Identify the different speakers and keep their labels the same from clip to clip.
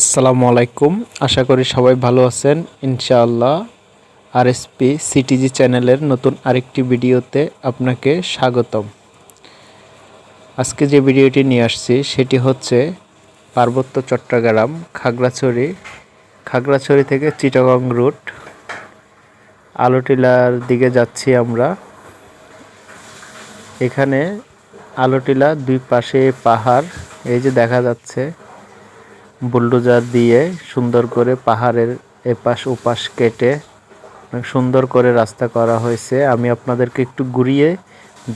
Speaker 1: আসসালামু আলাইকুম। আশা করি সবাই ভালো আছেন। ইনশাআল্লাহ আর আরএসপি সিটিজি চ্যানেলের নতুন আরেকটি ভিডিওতে আপনাকে স্বাগতম। আজকে যে ভিডিওটি নিয়ে আসছি সেটি হচ্ছে পার্বত্য চট্টগ্রাম খাগড়াছড়ি খাগড়াছড়ি থেকে চিটাগং রুট। আলোটিলার দিকে যাচ্ছি আমরা। এখানে আলোটিলা দুই পাশে পাহাড়, এই যে দেখা যাচ্ছে। বুলডোজার দিয়ে সুন্দর করে পাহাড়ের এপাশ ওপাশ কেটে সুন্দর করে রাস্তা করা হয়েছে। আমি আপনাদেরকে একটু ঘুরিয়ে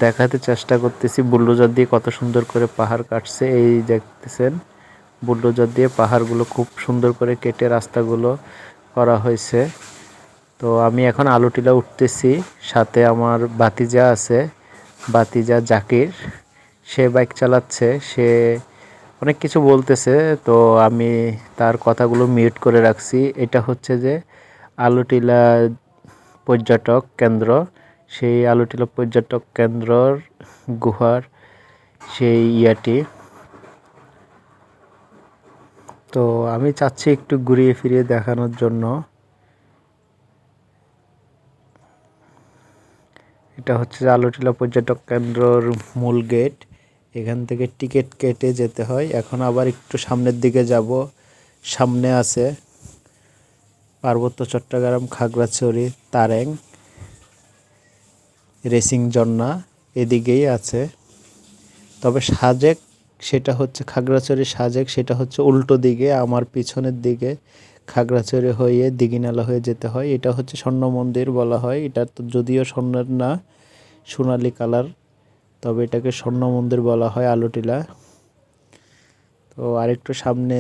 Speaker 1: দেখাতে চেষ্টা করতেছি বুলডোজার দিয়ে কত সুন্দর করে পাহাড় কাটছে। এই দেখতেছেন, বুলডোজার দিয়ে পাহাড়গুলো খুব সুন্দর করে কেটে রাস্তাগুলো করা হয়েছে। তো আমি এখন আলুটিলা উঠতেছি, সাথে আমার বাতিজা আছে বাতিজা জাকির। সে বাইক চালাচ্ছে, সে অনেক কিছু বলতেছে, তো আমি তার কথাগুলো মিউট করে রাখছি। এটা হচ্ছে যে আলুটিলা পর্যটক কেন্দ্র। সেই আলুটিলা পর্যটক কেন্দ্রর গুহার সেই ইয়াটি। তো আমি চাচ্ছি একটু ঘুরিয়ে ফিরিয়ে দেখানোর জন্য। এটা হচ্ছে আলুটিলা পর্যটক কেন্দ্রর মূল গেট। এখান থেকে টিকিট কেটে যেতে হয়। এখন আবার একটু সামনের দিকে যাব। সামনে আছে পার্বত্য চট্টগ্রাম, খাগড়াছড়ি, তারেং, রেসিং জন্না এদিকেই আছে। তবে সাজেক সেটা হচ্ছে খাগড়াছড়ি সাজেক, সেটা হচ্ছে উল্টো দিকে, আমার পিছনের দিকে খাগড়াছড়ি হয়ে দিঘিনালা হয়ে যেতে হয়। এটা হচ্ছে স্বর্ণ মন্দির বলা হয়। এটা তো যদিও স্বর্ণের না, সোনালি কালার। তবে এটাকে স্বর্ণ মন্দির বলা হয়, আলোটিলা। তো আরেকটু সামনে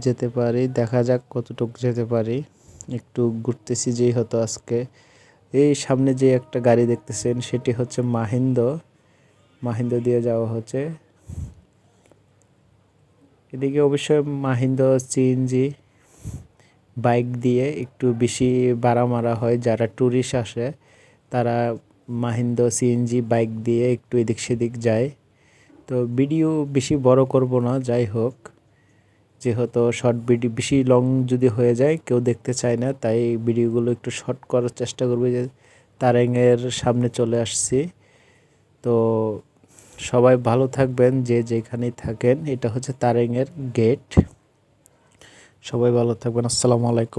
Speaker 1: যেতে পারি, দেখা যাক কতটুকু যেতে পারি। একটু ঘুরতেছি যেই হতো আজকে। এই সামনে যে একটা গাড়ি দেখতেছেন, সেটি হচ্ছে মাহিন্দ মাহিন্দ দিয়ে যাওয়া হচ্ছে। এদিকে অবশ্যই মাহিন্দ সিএনজি বাইক দিয়ে একটু বেশি বাড়া মারা হয়। যারা ট্যুরিস্ট আসে, তারা মাহিন্দ সিএনজি বাইক দিয়ে একটু এদিক সেদিক যায়। তো ভিডিও বেশি বড় করব না, যাই হোক। যেহেতু শর্ট ভিডিও বেশি লং যদি হয়ে যায়, কেউ দেখতে চায় না, তাই ভিডিওগুলো একটু শর্ট করার চেষ্টা করবে যে তারেঙের সামনে চলে আসছি। তো সবাই ভালো থাকবেন, যে যেখানেই থাকেন, এটা হচ্ছে তারেঙের গেট সবাই ভালো থাকবেন, আসসালামু আলাইকুম।